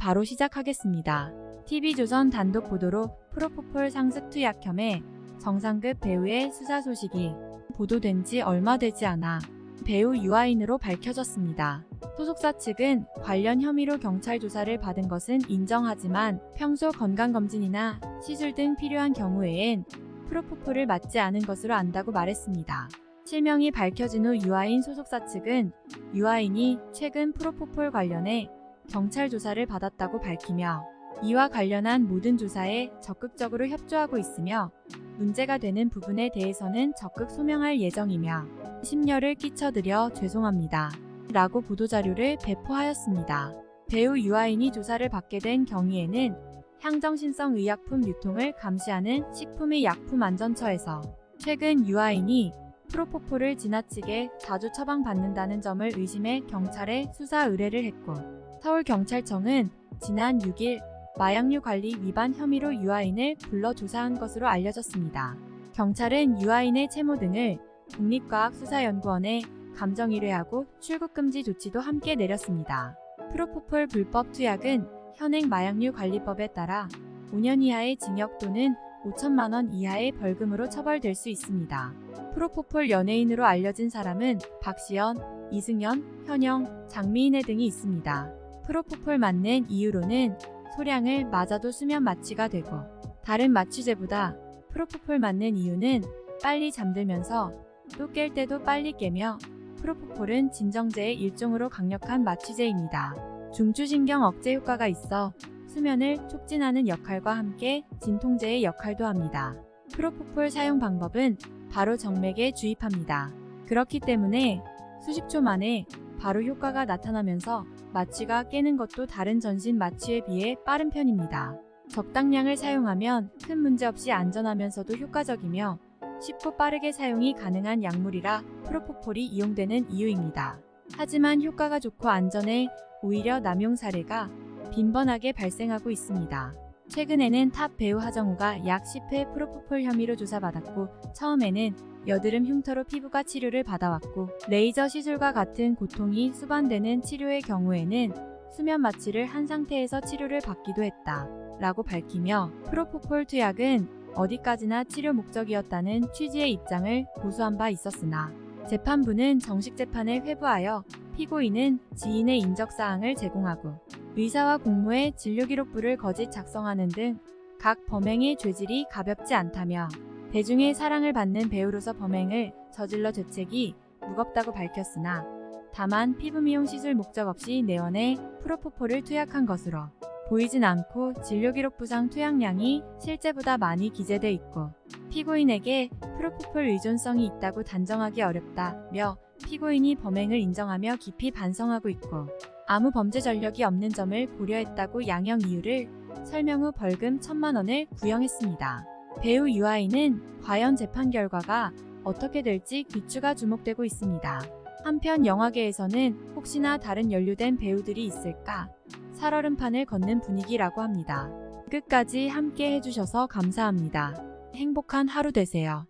바로 시작하겠습니다. TV조선 단독 보도로 프로포폴 상습 투 약 혐의 정상급 배우의 수사 소식이 보도된 지 얼마 되지 않아 배우 유아인으로 밝혀졌습니다. 소속사 측은 관련 혐의로 경찰 조사를 받은 것은 인정하지만 평소 건강검진이나 시술 등 필요한 경우에엔 프로포폴을 맞지 않은 것으로 안다고 말했습니다. 실명이 밝혀진 후 유아인 소속사 측은 유아인이 최근 프로포폴 관련해 경찰 조사를 받았다고 밝히며 이와 관련한 모든 조사에 적극적으로 협조하고 있으며 문제가 되는 부분에 대해서는 적극 소명할 예정이며 심려를 끼쳐드려 죄송합니다. 라고 보도자료를 배포하였습니다. 배우 유아인이 조사를 받게 된 경위에는 향정신성 의약품 유통을 감시하는 식품의 약품안전처에서 최근 유아인이 프로포폴을 지나치게 자주 처방받는다는 점을 의심해 경찰에 수사 의뢰를 했고 서울경찰청은 지난 6일 마약류 관리 위반 혐의로 유아인을 불러 조사한 것으로 알려졌습니다. 경찰은 유아인의 채모 등을 국립과학수사연구원에 감정 의뢰하고 출국 금지 조치도 함께 내렸습니다. 프로포폴 불법 투약은 현행 마약류 관리법에 따라 5년 이하의 징역 또는 5천만 원 이하의 벌금으로 처벌될 수 있습니다. 프로포폴 연예인으로 알려진 사람은 박시연, 이승연, 현영, 장미인혜 등이 있습니다. 프로포폴 맞는 이유로는 소량을 맞아도 수면 마취가 되고 다른 마취제보다 프로포폴 맞는 이유는 빨리 잠들면서 또 깰 때도 빨리 깨며 프로포폴은 진정제의 일종으로 강력한 마취제입니다. 중추신경 억제 효과가 있어 수면을 촉진하는 역할과 함께 진통제의 역할도 합니다. 프로포폴 사용 방법은 바로 정맥에 주입합니다. 그렇기 때문에 수십 초 만에 바로 효과가 나타나면서 마취가 깨는 것도 다른 전신 마취에 비해 빠른 편입니다. 적당량을 사용하면 큰 문제 없이 안전하면서도 효과적이며 쉽고 빠르게 사용이 가능한 약물이라 프로포폴이 이용되는 이유입니다. 하지만 효과가 좋고 안전해 오히려 남용 사례가 빈번하게 발생하고 있습니다. 최근에는 탑 배우 하정우가 약 10회 프로포폴 혐의로 조사받았고 처음에는 여드름 흉터로 피부가 치료를 받아왔고 레이저 시술과 같은 고통이 수반되는 치료의 경우에는 수면 마취를 한 상태에서 치료를 받기도 했다. 라고 밝히며 프로포폴 투약은 어디까지나 치료 목적이었다는 취지의 입장을 고수한 바 있었으나 재판부는 정식 재판에 회부하여 피고인은 지인의 인적사항을 제공하고 의사와 공무의 진료기록부를 거짓 작성하는 등 각 범행의 죄질이 가볍지 않다며 대중의 사랑을 받는 배우로서 범행을 저질러 죄책이 무겁다고 밝혔으나 다만 피부 미용 시술 목적 없이 내원해 프로포폴을 투약한 것으로 보이진 않고 진료기록부상 투약량이 실제보다 많이 기재돼 있고 피고인에게 프로포폴 의존성이 있다고 단정하기 어렵다며 피고인이 범행을 인정하며 깊이 반성하고 있고 아무 범죄 전력이 없는 점을 고려했다고 양형 이유를 설명 후 벌금 1천만 원을 구형했습니다. 배우 유아인은 과연 재판 결과가 어떻게 될지 귀추가 주목되고 있습니다. 한편 영화계에서는 혹시나 다른 연루된 배우들이 있을까 살얼음판을 걷는 분위기라고 합니다. 끝까지 함께 해주셔서 감사합니다. 행복한 하루 되세요.